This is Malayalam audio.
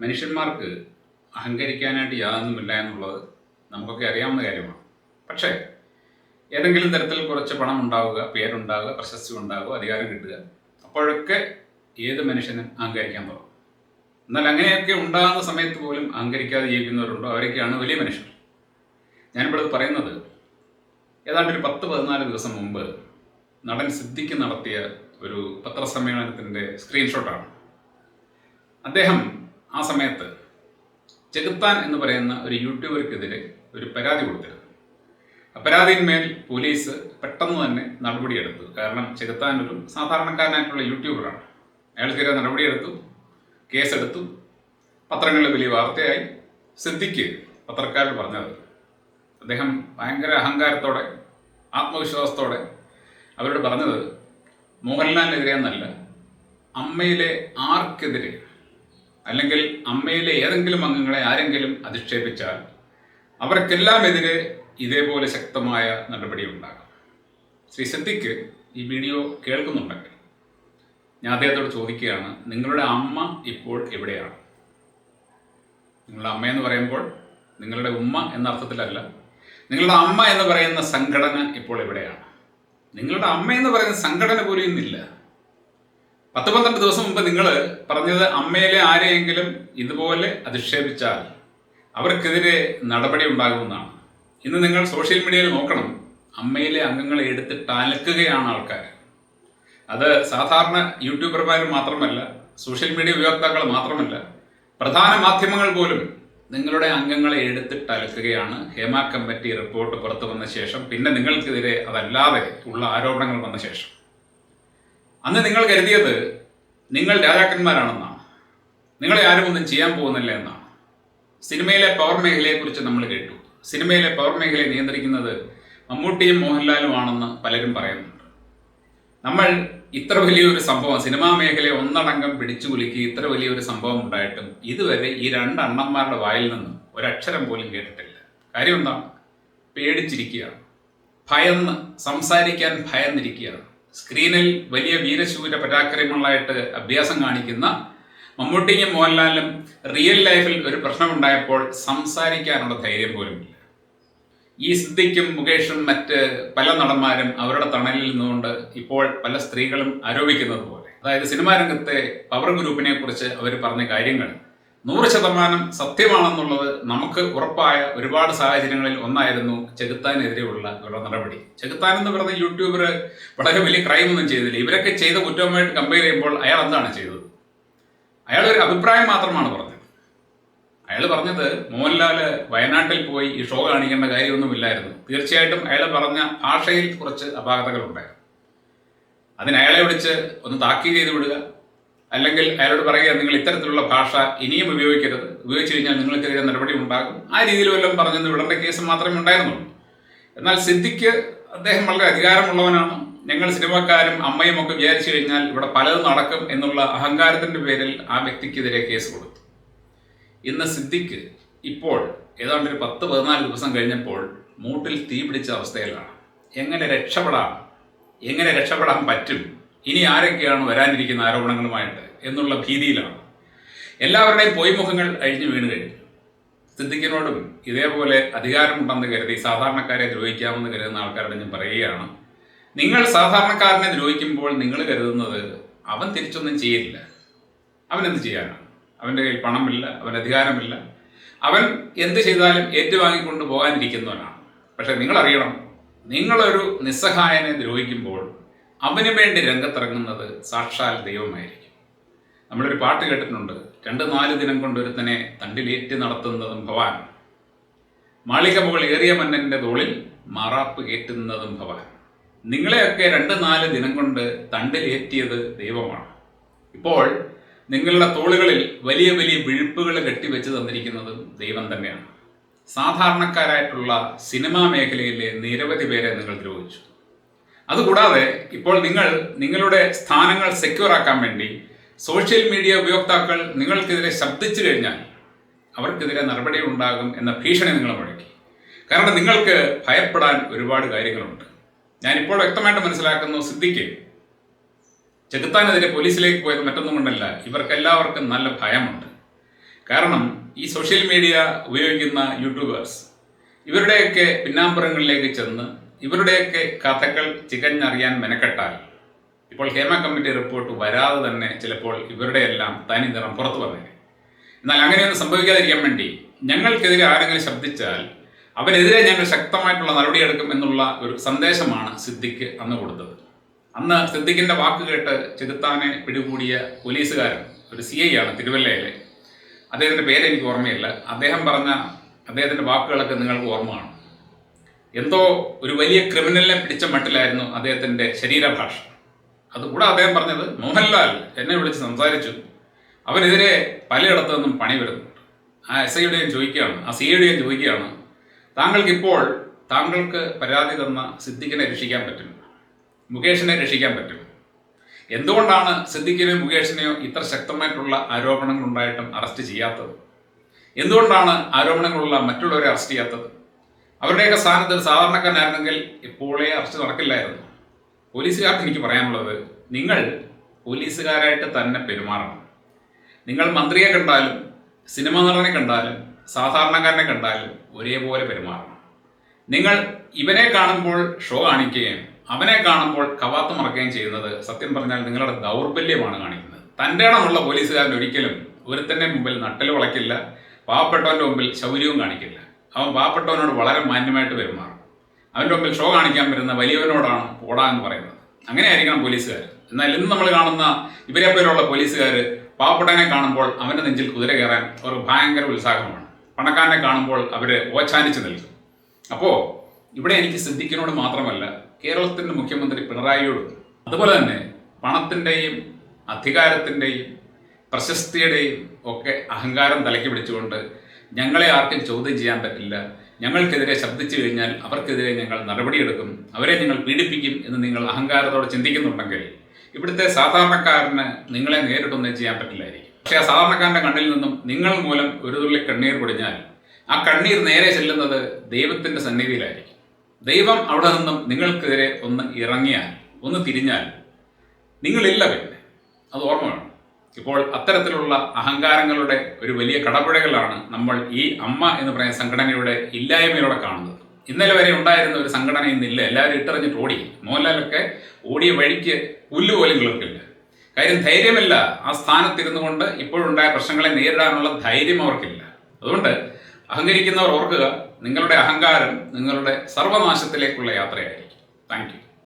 മനുഷ്യന്മാർക്ക് അഹങ്കരിക്കാനായിട്ട് യാതൊന്നുമില്ല എന്നുള്ളത് നമുക്കൊക്കെ അറിയാവുന്ന കാര്യമാണ്. പക്ഷേ ഏതെങ്കിലും തരത്തിൽ കുറച്ച് പണം ഉണ്ടാവുക പേരുണ്ടാവുക പ്രശസ്തി ഉണ്ടാവുക അധികാരം കിട്ടുക അപ്പോഴൊക്കെ ഏത് മനുഷ്യനും അഹങ്കരിക്കാൻ തുടങ്ങും. എന്നാൽ അങ്ങനെയൊക്കെ ഉണ്ടാകുന്ന സമയത്ത് പോലും അഹങ്കരിക്കാതെ ജീവിക്കുന്നവരുണ്ടോ? അവരൊക്കെയാണ് വലിയ മനുഷ്യർ. ഞാനിപ്പോൾ പറയുന്നത് ഏതാണ്ട് ഒരു പത്ത് പതിനാല് ദിവസം മുമ്പ് നടൻ സിദ്ദിഖ് നടത്തിയ ഒരു പത്രസമ്മേളനത്തിന്റെ സ്ക്രീൻഷോട്ടാണ് അദ്ദേഹം ആ സമയത്ത് ചെകുത്താൻ എന്ന് പറയുന്ന ഒരു യൂട്യൂബർക്കെതിരെ ഒരു പരാതി കൊടുത്തിരുന്നു. പരാതിന്മേൽ പോലീസ് പെട്ടെന്ന് തന്നെ നടപടിയെടുത്തു കാരണം ചെകുത്താൻ ഒരു സാധാരണക്കാരനായിട്ടുള്ള യൂട്യൂബറാണ്. അയാൾക്കെതിരെ നടപടിയെടുത്തു കേസെടുത്തു പത്രങ്ങളിൽ വലിയ വാർത്തയായി സിദ്ദിഖ് പത്രക്കാരൻ പറഞ്ഞത് അദ്ദേഹം ഭയങ്കര അഹങ്കാരത്തോടെ ആത്മവിശ്വാസത്തോടെ അവരോട് പറഞ്ഞത് മോഹൻലാലിനെതിരെ എന്നല്ല അമ്മയിലെ ആർക്കെതിരെ അല്ലെങ്കിൽ അമ്മയിലെ ഏതെങ്കിലും അംഗങ്ങളെ ആരെങ്കിലും അധിക്ഷേപിച്ചാൽ അവർക്കെല്ലാം എതിരെ ഇതേപോലെ ശക്തമായ നടപടി ഉണ്ടാകും. ശ്രീ സിദ്ധിക്ക് ഈ വീഡിയോ കേൾക്കുന്നുണ്ടെങ്കിൽ ഞാൻ അദ്ദേഹത്തോട് ചോദിക്കുകയാണ് നിങ്ങളുടെ അമ്മ ഇപ്പോൾ എവിടെയാണ്? നിങ്ങളുടെ അമ്മ എന്ന് പറയുമ്പോൾ നിങ്ങളുടെ ഉമ്മ എന്ന അർത്ഥത്തിലല്ല നിങ്ങളുടെ അമ്മ എന്ന് പറയുന്ന സംഘടന ഇപ്പോൾ എവിടെയാണ്? നിങ്ങളുടെ അമ്മ എന്ന് പറയുന്ന സംഘടന പോലും ഇന്നില്ല. പത്ത് പന്ത്രണ്ട് ദിവസം മുമ്പ് നിങ്ങൾ പറഞ്ഞത് അമ്മയിലെ ആരെയെങ്കിലും ഇതുപോലെ അധിക്ഷേപിച്ചാൽ അവർക്കെതിരെ നടപടി ഉണ്ടാകുമെന്നാണ്. ഇന്ന് നിങ്ങൾ സോഷ്യൽ മീഡിയയിൽ നോക്കണം. അമ്മയിലെ അംഗങ്ങളെ എടുത്തിട്ട് അലക്കുകയാണ് ആൾക്കാർ അത് സാധാരണ യൂട്യൂബർമാർ മാത്രമല്ല സോഷ്യൽ മീഡിയ ഉപയോക്താക്കൾ മാത്രമല്ല പ്രധാന മാധ്യമങ്ങൾ പോലും നിങ്ങളുടെ അംഗങ്ങളെ എടുത്തിട്ട് അലക്കുകയാണ് ഹേമ കമ്മിറ്റി റിപ്പോർട്ട് പുറത്തു വന്ന ശേഷം പിന്നെ നിങ്ങൾക്കെതിരെ അതല്ലാതെ ഉള്ള ആരോപണങ്ങൾ വന്ന ശേഷം. അന്ന് നിങ്ങൾ കരുതിയത് നിങ്ങൾ രാജാക്കന്മാരാണെന്നാണ്. നിങ്ങളെ ആരും ഒന്നും ചെയ്യാൻ പോകുന്നില്ല എന്നാണ്. സിനിമയിലെ പവർ മേഖലയെക്കുറിച്ച് നമ്മൾ കേട്ടു. സിനിമയിലെ പവർ മേഖലയെ നിയന്ത്രിക്കുന്നത് മമ്മൂട്ടിയും മോഹൻലാലും ആണെന്ന് പലരും പറയുന്നുണ്ട്. നമ്മൾ ഇത്ര വലിയൊരു സംഭവം സിനിമാ മേഖലയെ ഒന്നടങ്കം പിടിച്ചു കുലുക്കി ഇത്ര വലിയൊരു സംഭവം ഉണ്ടായിട്ടും ഇതുവരെ ഈ രണ്ട് അണ്ണന്മാരുടെ വായിൽ നിന്നും ഒരക്ഷരം പോലും കേട്ടിട്ടില്ല. കാര്യം എന്താണ് പേടിച്ചിരിക്കുകയാണ്. ഭയന്ന് സംസാരിക്കാൻ ഭയന്നിരിക്കുകയാണ്. സ്ക്രീനിൽ വലിയ വീരശൂര പരാക്രമങ്ങളായിട്ട് അഭ്യാസം കാണിക്കുന്ന മമ്മൂട്ടിയും മോഹൻലാലും റിയൽ ലൈഫിൽ ഒരു പ്രശ്നമുണ്ടായപ്പോൾ സംസാരിക്കാനുള്ള ധൈര്യം പോലുമില്ല ഈ സിദ്ധിക്കും മുകേഷും മറ്റ് പല നടന്മാരും അവരുടെ തണലിൽ നിന്നുകൊണ്ട് ഇപ്പോൾ പല സ്ത്രീകളും ആരോപിക്കുന്നത് പോലെ. അതായത് സിനിമാ രംഗത്തെ പവർ ഗ്രൂപ്പിനെ കുറിച്ച് അവർ പറഞ്ഞ കാര്യങ്ങൾ നൂറ് ശതമാനം സത്യമാണെന്നുള്ളത് നമുക്ക് ഉറപ്പായ ഒരുപാട് സാഹചര്യങ്ങളിൽ ഒന്നായിരുന്നു ചെകുത്താനെതിരെയുള്ള ഇവരുടെ നടപടി. ചെകുത്താൻ എന്ന് പറയുന്ന യൂട്യൂബർ വളരെ വലിയ ക്രൈം ഒന്നും ചെയ്തില്ല. ഇവരൊക്കെ ചെയ്ത കുറ്റവുമായിട്ട് കമ്പയർ ചെയ്യുമ്പോൾ അയാൾ എന്താണ് ചെയ്തത്? അയാൾ ഒരു അഭിപ്രായം മാത്രമാണ് പറഞ്ഞത്. അയാൾ പറഞ്ഞത് മോഹൻലാൽ വയനാട്ടിൽ പോയി ഈ ഷോ കാണിക്കേണ്ട കാര്യമൊന്നുമില്ലായിരുന്നു. തീർച്ചയായിട്ടും അയാൾ പറഞ്ഞ ഭാഷയിൽ കുറച്ച് അപാകതകളുണ്ടായിരുന്നു. അതിന് അയാളെ വിളിച്ച് ഒന്ന് താക്കീത് ചെയ്ത് വിടുക അല്ലെങ്കിൽ അയാളോട് പറയുക നിങ്ങൾ ഇത്തരത്തിലുള്ള ഭാഷ ഇനിയും ഉപയോഗിക്കരുത്. ഉപയോഗിച്ചു കഴിഞ്ഞാൽ നിങ്ങൾക്കെതിരെ നടപടി ഉണ്ടാകും. ആ രീതിയിൽ വല്ലതും പറഞ്ഞെന്ന് വിടേണ്ട കേസ് മാത്രമേ ഉണ്ടായിരുന്നുള്ളൂ. എന്നാൽ സിദ്ദിഖ് അദ്ദേഹം വളരെ അധികാരമുള്ളവനാണ്. ഞങ്ങൾ സിനിമക്കാരും അമ്മയും ഒക്കെ വിചാരിച്ചു കഴിഞ്ഞാൽ ഇവിടെ പലതും നടക്കും എന്നുള്ള അഹങ്കാരത്തിന്റെ പേരിൽ ആ വ്യക്തിക്കെതിരെ കേസ് കൊടുത്തു. ഇന്ന് സിദ്ദിഖ് ഇപ്പോൾ ഏതാണ്ട് ഒരു പത്ത് പതിനാല് ദിവസം കഴിഞ്ഞപ്പോൾ മൂട്ടിൽ തീ പിടിച്ച അവസ്ഥയിലാണ്. എങ്ങനെ രക്ഷപ്പെടാം? എങ്ങനെ രക്ഷപ്പെടാൻ പറ്റും? ഇനി ആരൊക്കെയാണ് വരാനിരിക്കുന്ന ആരോപണങ്ങളുമായിട്ട് എന്നുള്ള ഭീതിയിലാണ്. എല്ലാവരുടെയും പൊയ്മുഖങ്ങൾ അഴിഞ്ഞു വീണ് കഴിഞ്ഞു. സിദ്ദിഖിനോടും ഇതേപോലെ അധികാരമുണ്ടെന്ന് കരുതി സാധാരണക്കാരെ ദ്രോഹിക്കാമെന്ന് കരുതുന്ന ആൾക്കാരോട് ഞാൻ പറയുകയാണ്. നിങ്ങൾ സാധാരണക്കാരനെ ദ്രോഹിക്കുമ്പോൾ നിങ്ങൾ കരുതുന്നത് അവൻ തിരിച്ചൊന്നും ചെയ്യില്ല അവൻ എന്ത് ചെയ്യാനാണ്? അവന്റെ കയ്യിൽ പണമില്ല അവൻ അധികാരമില്ല. അവൻ എന്ത് ചെയ്താലും ഏറ്റുവാങ്ങിക്കൊണ്ട് പോകാനിരിക്കുന്നവനാണ്. പക്ഷെ നിങ്ങളറിയണം നിങ്ങളൊരു നിസ്സഹായനെ ദ്രോഹിക്കുമ്പോൾ അവന് വേണ്ടി രംഗത്തിറങ്ങുന്നത് സാക്ഷാൽ ദൈവമായിരിക്കും. നമ്മളൊരു പാട്ട് കേട്ടിട്ടുണ്ട്. രണ്ട് നാല് ദിനം കൊണ്ട് ഒരുത്തനെ തണ്ടിലേറ്റ് നടത്തുന്നതും ഭവാൻ. മാളിക മുകൾ ഏറിയ മന്നന്റെ തോളിൽ മാറാപ്പ് കയറ്റുന്നതും ഭവാൻ. നിങ്ങളെയൊക്കെ രണ്ട് നാല് ദിനം കൊണ്ട് തണ്ടിലേറ്റിയത് ദൈവമാണ്. ഇപ്പോൾ നിങ്ങളുടെ തോളുകളിൽ വലിയ വലിയ വിഴുപ്പുകൾ കെട്ടിവെച്ച് തന്നിരിക്കുന്നതും ദൈവം തന്നെയാണ്. സാധാരണക്കാരായിട്ടുള്ള സിനിമാ മേഖലയിലെ നിരവധി പേരെ നിങ്ങൾ ദ്രോഹിച്ചു. അതുകൂടാതെ ഇപ്പോൾ നിങ്ങൾ നിങ്ങളുടെ സ്ഥാനങ്ങൾ സെക്യൂർ ആക്കാൻ വേണ്ടി സോഷ്യൽ മീഡിയ ഉപയോക്താക്കൾ നിങ്ങൾക്കെതിരെ ശബ്ദിച്ചു കഴിഞ്ഞാൽ അവർക്കെതിരെ നടപടി ഉണ്ടാകും എന്ന ഭീഷണി നിങ്ങൾ മുഴക്കി. കാരണം നിങ്ങൾക്ക് ഭയപ്പെടാൻ ഒരുപാട് കാര്യങ്ങളുണ്ട്. ഞാനിപ്പോൾ വ്യക്തമായിട്ട് മനസ്സിലാക്കുന്നു സിദ്ധിക്ക് ചെകുത്താനെതിരെ പോലീസിലേക്ക് പോയത് മറ്റൊന്നും കൊണ്ടല്ല ഇവർക്കെല്ലാവർക്കും നല്ല ഭയമുണ്ട്. കാരണം ഈ സോഷ്യൽ മീഡിയ ഉപയോഗിക്കുന്ന യൂട്യൂബേഴ്സ് ഇവരുടെയൊക്കെ പിന്നാമ്പുറങ്ങളിലേക്ക് ചെന്ന് ഇവരുടെയൊക്കെ കഥകൾ ചികഞ്ഞറിയാൻ മെനക്കെട്ടാൽ ഇപ്പോൾ ഹേമ കമ്മിറ്റി റിപ്പോർട്ട് വരാതെ തന്നെ ചിലപ്പോൾ ഇവരുടെ എല്ലാം തനി നിറം പുറത്തു വന്നേനെ. എന്നാൽ അങ്ങനെയൊന്നും സംഭവിക്കാതിരിക്കാൻ വേണ്ടി ഞങ്ങൾക്കെതിരെ ആരെങ്കിലും ശബ്ദിച്ചാൽ അവരെതിരെ ഞങ്ങൾ ശക്തമായിട്ടുള്ള നടപടിയെടുക്കും എന്നുള്ള ഒരു സന്ദേശമാണ് സിദ്ദിഖ് അന്ന് കൊടുത്തത്. അന്ന് സിദ്ദിഖിന്റെ വാക്ക് കേട്ട് ചെകുത്താനെ പിടികൂടിയ പോലീസുകാരൻ ഒരു സി ഐ ആണ് തിരുവല്ലയിലെ. അദ്ദേഹത്തിന്റെ പേര് എനിക്ക് ഓർമ്മയില്ല. അദ്ദേഹം പറഞ്ഞ അദ്ദേഹത്തിന്റെ വാക്കുകളൊക്കെ നിങ്ങൾക്ക് ഓർമ്മ കാണും. എന്തോ ഒരു വലിയ ക്രിമിനലിനെ പിടിച്ച മട്ടിലായിരുന്നു അദ്ദേഹത്തിന്റെ ശരീരഭാഷ. അതുകൂടെ അദ്ദേഹം പറഞ്ഞത് മോഹൻലാൽ എന്നെ വിളിച്ച് സംസാരിച്ചു. അവനെതിരെ പലയിടത്തു നിന്നും പണി വരുന്നുണ്ട്. ആ എസ് ഐയുടെയും ചോദിക്കുകയാണ് ആ സി ഐയുടെയും ചോദിക്കുകയാണ് താങ്കൾക്ക് ഇപ്പോൾ താങ്കൾക്ക് പരാതി തന്ന സിദ്ദിഖിനെ രക്ഷിക്കാൻ പറ്റും മുകേഷിനെ രക്ഷിക്കാൻ പറ്റും എന്തുകൊണ്ടാണ് സിദ്ദിഖിനെയോ മുകേഷിനെയോ ഇത്ര ശക്തമായിട്ടുള്ള ആരോപണങ്ങൾ ഉണ്ടായിട്ടും അറസ്റ്റ് ചെയ്യാത്തത്? എന്തുകൊണ്ടാണ് ആരോപണങ്ങളുള്ള മറ്റുള്ളവരെ അറസ്റ്റ് ചെയ്യാത്തത്? അവരുടെയൊക്കെ സ്ഥാനത്ത് ഒരു സാധാരണക്കാരനായിരുന്നെങ്കിൽ ഇപ്പോഴേ അറസ്റ്റ് നടക്കില്ലായിരുന്നു. പോലീസുകാർക്ക് എനിക്ക് പറയാനുള്ളത് നിങ്ങൾ പോലീസുകാരായിട്ട് തന്നെ പെരുമാറണം. നിങ്ങൾ മന്ത്രിയെ കണ്ടാലും സിനിമ നടനെ കണ്ടാലും സാധാരണക്കാരനെ കണ്ടാലും ഒരേപോലെ പെരുമാറണം. നിങ്ങൾ ഇവനെ കാണുമ്പോൾ ഷോ കാണിക്കുകയും അവനെ കാണുമ്പോൾ കവാത്ത് മറക്കുകയും ചെയ്യുന്നത് സത്യം പറഞ്ഞാൽ നിങ്ങളുടെ ദൗർബല്യമാണ് കാണിക്കുന്നത്. തന്റെ ഇടമുള്ള പോലീസുകാരൻ ഒരിക്കലും ഒരുത്തന്റെ മുമ്പിൽ നട്ടൽ വളയ്ക്കില്ല പാവപ്പെട്ടവന്റെ മുമ്പിൽ ശൗര്യവും കാണിക്കില്ല. അവൻ പാവപ്പെട്ടവനോട് വളരെ മാന്യമായിട്ട് പെരുമാറും. അവന്റെ മുമ്പിൽ ഷോ കാണിക്കാൻ വരുന്ന വലിയവനോടാണ് പോടാ എന്ന് പറയുന്നത്. അങ്ങനെയായിരിക്കണം പോലീസുകാർ എന്നാൽ ഇന്ന് നമ്മൾ കാണുന്ന ഇവരെ പോലുള്ള പോലീസുകാർ പാവപ്പെട്ടവനെ കാണുമ്പോൾ അവന്റെ നെഞ്ചിൽ കുതിര കയറാൻ ഒരു ഭയങ്കര ഉത്സാഹമാണ്. പണക്കാരനെ കാണുമ്പോൾ അവർ ഓച്ചാനിച്ച് നിൽക്കും. അപ്പോൾ ഇവിടെ എനിക്ക് സിദ്ദിഖിനോട് മാത്രമല്ല കേരളത്തിന്റെ മുഖ്യമന്ത്രി പിണറായിയോടും അതുപോലെ തന്നെ പണത്തിന്റെയും അധികാരത്തിന്റെയും പ്രശസ്തിയുടെയും ഒക്കെ അഹങ്കാരം തലയ്ക്ക് പിടിച്ചുകൊണ്ട് ഞങ്ങളെ ആർക്കും ചോദ്യം ചെയ്യാൻ പറ്റില്ല. ഞങ്ങൾക്കെതിരെ ശബ്ദിച്ചു കഴിഞ്ഞാൽ അവർക്കെതിരെ ഞങ്ങൾ നടപടിയെടുക്കും. അവരെ ഞങ്ങൾ പീഡിപ്പിക്കും എന്ന് നിങ്ങൾ അഹങ്കാരത്തോടെ ചിന്തിക്കുന്നുണ്ടെങ്കിൽ ഇവിടുത്തെ സാധാരണക്കാരന് നിങ്ങളെ നേരിട്ടൊന്നും ചെയ്യാൻ പറ്റില്ലായിരിക്കും. പക്ഷേ ആ സാധാരണക്കാരന്റെ കണ്ണിൽ നിന്നും നിങ്ങൾ മൂലം ഒരു തുള്ളി കണ്ണീർ പൊടിഞ്ഞാൽ ആ കണ്ണീർ നേരെ ചെല്ലുന്നത് ദൈവത്തിന്റെ സന്നിധിയിലായിരിക്കും. ദൈവം അവിടെ നിന്നും നിങ്ങൾക്കെതിരെ ഒന്ന് ഇറങ്ങിയാൽ ഒന്ന് തിരിഞ്ഞാൽ നിങ്ങളില്ല പിന്നെ. അത് ഓർമ്മ വേണം. ഇപ്പോൾ അത്തരത്തിലുള്ള അഹങ്കാരങ്ങളുടെ ഒരു വലിയ കടപുഴകളാണ് നമ്മൾ ഈ അമ്മ എന്ന് പറയുന്ന സംഘടനയുടെ ഇല്ലായ്മയിലൂടെ കാണുന്നത്. ഇന്നലെ വരെ ഉണ്ടായിരുന്ന ഒരു സംഘടന ഇന്നില്ല എല്ലാവരും ഇട്ടറിഞ്ഞിട്ട് ഓടി. മോഹൻലാലൊക്കെ ഓടിയ വഴിക്ക് പുല്ല് പോലും കിളർക്കില്ല കാര്യം ധൈര്യമില്ല ആ സ്ഥാനത്തിരുന്നു കൊണ്ട് ഇപ്പോഴുണ്ടായ പ്രശ്നങ്ങളെ നേരിടാനുള്ള ധൈര്യം അവർക്കില്ല. അതുകൊണ്ട് അഹങ്കരിക്കുന്നവർ ഓർക്കുക നിങ്ങളുടെ അഹങ്കാരം നിങ്ങളുടെ സർവനാശത്തിലേക്കുള്ള യാത്രയായിരിക്കും. താങ്ക്